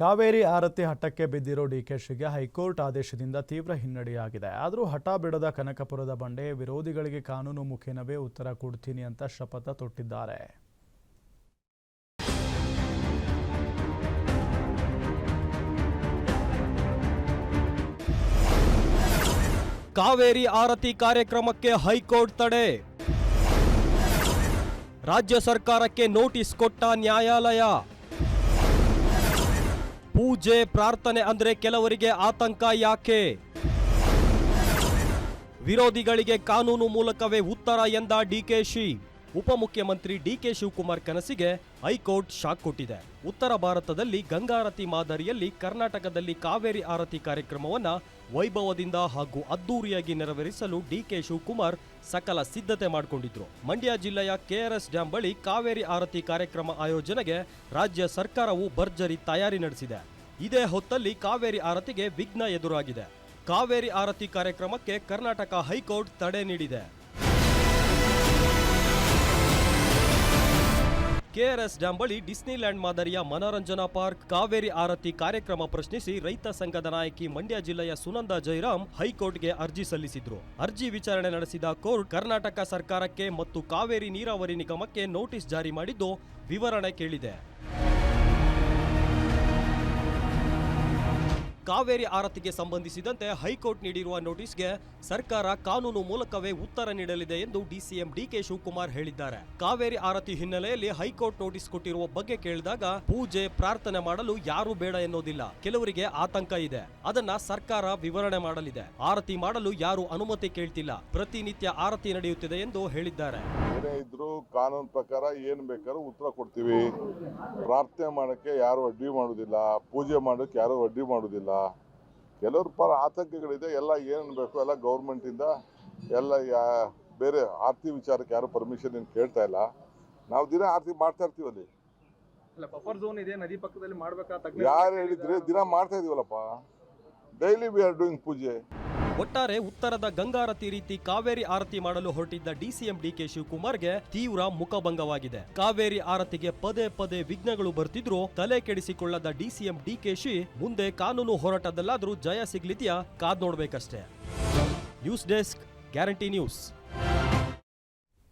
ಕಾವೇರಿ ಆರತಿ ಹಠಕ್ಕೆ ಬಿದ್ದಿರೋ ಡಿಕೆಶಿಗೆ ಹೈಕೋರ್ಟ್ ಆದೇಶದಿಂದ ತೀವ್ರ ಹಿನ್ನಡೆಯಾಗಿದೆ. ಆದರೂ ಹಠ ಬಿಡದ ಕನಕಪುರದ ಬಂಡೆ ವಿರೋಧಿಗಳಿಗೆ ಕಾನೂನು ಮುಖೇನವೇ ಉತ್ತರ ಕೊಡ್ತೀನಿ ಅಂತ ಶಪಥ ತೊಟ್ಟಿದ್ದಾರೆ. ಕಾವೇರಿ ಆರತಿ ಕಾರ್ಯಕ್ರಮಕ್ಕೆ ಹೈಕೋರ್ಟ್ ತಡೆ. ರಾಜ್ಯ ಸರ್ಕಾರಕ್ಕೆ ನೋಟಿಸ್ ಕೊಟ್ಟ ನ್ಯಾಯಾಲಯ. ಪೂಜೆ, ಪ್ರಾರ್ಥನೆ ಅಂದ್ರೆ ಕೆಲವರಿಗೆ ಆತಂಕ ಯಾಕೆ? ವಿರೋಧಿಗಳಿಗೆ ಕಾನೂನು ಮೂಲಕವೇ ಉತ್ತರ ಎಂದ ಡಿಕೆಶಿ ಉಪಮುಖ್ಯಮಂತ್ರಿ ಡಿಕೆ ಶಿವಕುಮಾರ್ ಕನಸಿಗೆ ಹೈಕೋರ್ಟ್ ಶಾಕ್ ಕೊಟ್ಟಿದೆ. ಉತ್ತರ ಭಾರತದಲ್ಲಿ ಗಂಗಾರತಿ ಮಾದರಿಯಲ್ಲಿ ಕರ್ನಾಟಕದಲ್ಲಿ ಕಾವೇರಿ ಆರತಿ ಕಾರ್ಯಕ್ರಮವನ್ನ ವೈಭವದಿಂದ ಹಾಗೂ ಅದ್ದೂರಿಯಾಗಿ ನೆರವೇರಿಸಲು ಡಿಕೆ ಶಿವಕುಮಾರ್ ಸಕಲ ಸಿದ್ಧತೆ ಮಾಡಿಕೊಂಡಿದ್ರು. ಮಂಡ್ಯ ಜಿಲ್ಲೆಯ ಕೆಆರ್ಎಸ್ ಡ್ಯಾಂ ಬಳಿ ಕಾವೇರಿ ಆರತಿ ಕಾರ್ಯಕ್ರಮ ಆಯೋಜನೆಗೆ ರಾಜ್ಯ ಸರ್ಕಾರವು ಭರ್ಜರಿ ತಯಾರಿ ನಡೆಸಿದೆ. ಇದೇ ಹೊತ್ತಲ್ಲಿ ಕಾವೇರಿ ಆರತಿಗೆ ವಿಘ್ನ ಎದುರಾಗಿದೆ. ಕಾವೇರಿ ಆರತಿ ಕಾರ್ಯಕ್ರಮಕ್ಕೆ ಕರ್ನಾಟಕ ಹೈಕೋರ್ಟ್ ತಡೆ ನೀಡಿದೆ. ಕೆಆರ್ಎಸ್ ಡ್ಯಾಂ ಬಳಿ ಡಿಸ್ನಿಲ್ಯಾಂಡ್ ಮಾದರಿಯ ಮನೋರಂಜನಾ ಪಾರ್ಕ್ ಕಾವೇರಿ ಆರತಿ ಕಾರ್ಯಕ್ರಮ ಪ್ರಶ್ನಿಸಿ ರೈತ ಸಂಘದ ನಾಯಕಿ ಮಂಡ್ಯ ಜಿಲ್ಲೆಯ ಸುನಂದ ಜೈರಾಮ್ ಹೈಕೋರ್ಟ್ಗೆ ಅರ್ಜಿ ಸಲ್ಲಿಸಿದ್ರು. ಅರ್ಜಿ ವಿಚಾರಣೆ ನಡೆಸಿದ ಕೋರ್ಟ್ ಕರ್ನಾಟಕ ಸರ್ಕಾರಕ್ಕೆ ಮತ್ತು ಕಾವೇರಿ ನೀರಾವರಿ ನಿಗಮಕ್ಕೆ ನೋಟಿಸ್ ಜಾರಿ ಮಾಡಿದ್ದು ವಿವರಣೆ ಕೇಳಿದೆ. ಕಾವೇರಿ ಆರತಿಗೆ ಸಂಬಂಧಿಸಿದಂತೆ ಹೈಕೋರ್ಟ್ ನೀಡಿರುವ ನೋಟಿಸ್ಗೆ ಸರ್ಕಾರ ಕಾನೂನು ಮೂಲಕವೇ ಉತ್ತರ ನೀಡಲಿದೆ ಎಂದು ಡಿಸಿಎಂ ಡಿಕೆ ಶಿವಕುಮಾರ್ ಹೇಳಿದ್ದಾರೆ. ಕಾವೇರಿ ಆರತಿ ಹಿನ್ನೆಲೆಯಲ್ಲಿ ಹೈಕೋರ್ಟ್ ನೋಟಿಸ್ ಕೊಟ್ಟಿರುವ ಬಗ್ಗೆ ಕೇಳಿದಾಗ ಪೂಜೆ, ಪ್ರಾರ್ಥನೆ ಮಾಡಲು ಯಾರೂ ಬೇಡ ಎನ್ನುವುದಿಲ್ಲ. ಕೆಲವರಿಗೆ ಆತಂಕ ಇದೆ. ಅದನ್ನ ಸರ್ಕಾರ ವಿವರಣೆ ಮಾಡಲಿದೆ. ಆರತಿ ಮಾಡಲು ಯಾರು ಅನುಮತಿ ಕೇಳ್ತಿಲ್ಲ. ಪ್ರತಿನಿತ್ಯ ಆರತಿ ನಡೆಯುತ್ತಿದೆ ಎಂದು ಹೇಳಿದ್ದಾರೆ. ಏನೇ ಇದ್ರು ಕಾನೂನು ಪ್ರಕಾರ ಏನು ಬೇಕಾದ್ರೂ ಉತ್ತರ ಕೊಡ್ತೀವಿ. ಪ್ರಾರ್ಥನೆ ಮಾಡೋಕ್ಕೆ ಯಾರು ಅಡ್ಡಿ ಮಾಡೋದಿಲ್ಲ ಪೂಜೆ ಮಾಡೋಕ್ಕೆ ಯಾರು ಅಡ್ಡಿ ಮಾಡೋದಿಲ್ಲ ಕೆಲವ್ರ ಪರ ಆತಂಕಗಳಿದೆ ಎಲ್ಲ ಏನು ಬೇಕು ಎಲ್ಲ ಗೌರ್ಮೆಂಟಿಂದ ಎಲ್ಲ ಯಾ ಬೇರೆ ಆರ್ತಿ ವಿಚಾರಕ್ಕೆ ಯಾರು ಪರ್ಮಿಷನ್ ಏನು ಕೇಳ್ತಾ ಇಲ್ಲ. ನಾವು ದಿನ ಆರ್ತಿ ಮಾಡ್ತಾ ಇರ್ತೀವಿ ಅಲ್ಲಿ. ಅಲ್ಲ ಬಫರ್ ಝೋನ್ ಇದೆ ನದಿ ಪಕ್ಕದಲ್ಲಿ ಮಾಡ್ಬೇಕಾ? ಯಾರು ಹೇಳಿದ್ರೆ ದಿನ ಮಾಡ್ತಾ ಇದೀವಲ್ಲಪ್ಪ. Daily we are doing puja. ಒಟ್ಟಾರೆ ಉತ್ತರದ ಗಂಗಾರತಿ ರೀತಿ ಕಾವೇರಿ ಆರತಿ ಮಾಡಲು ಹೊರಟಿದ್ದ ಡಿಸಿಎಂ ಡಿಕೆ ಶಿವಕುಮಾರ್ಗೆ ತೀವ್ರ ಮುಖಭಂಗವಾಗಿದೆ. ಕಾವೇರಿ ಆರತಿಗೆ ಪದೇ ಪದೇ ವಿಘ್ನಗಳು ಬರ್ತಿದ್ರು ತಲೆ ಕೆಡಿಸಿಕೊಳ್ಳದ ಡಿಸಿಎಂ ಡಿಕೆಶಿ ಮುಂದೆ ಕಾನೂನು ಹೋರಾಟದಲ್ಲಾದರೂ ಜಯ ಸಿಗ್ಲಿದೆಯಾ? ಕಾದ್ ನೋಡ್ಬೇಕಷ್ಟೇ. News desk, guarantee news.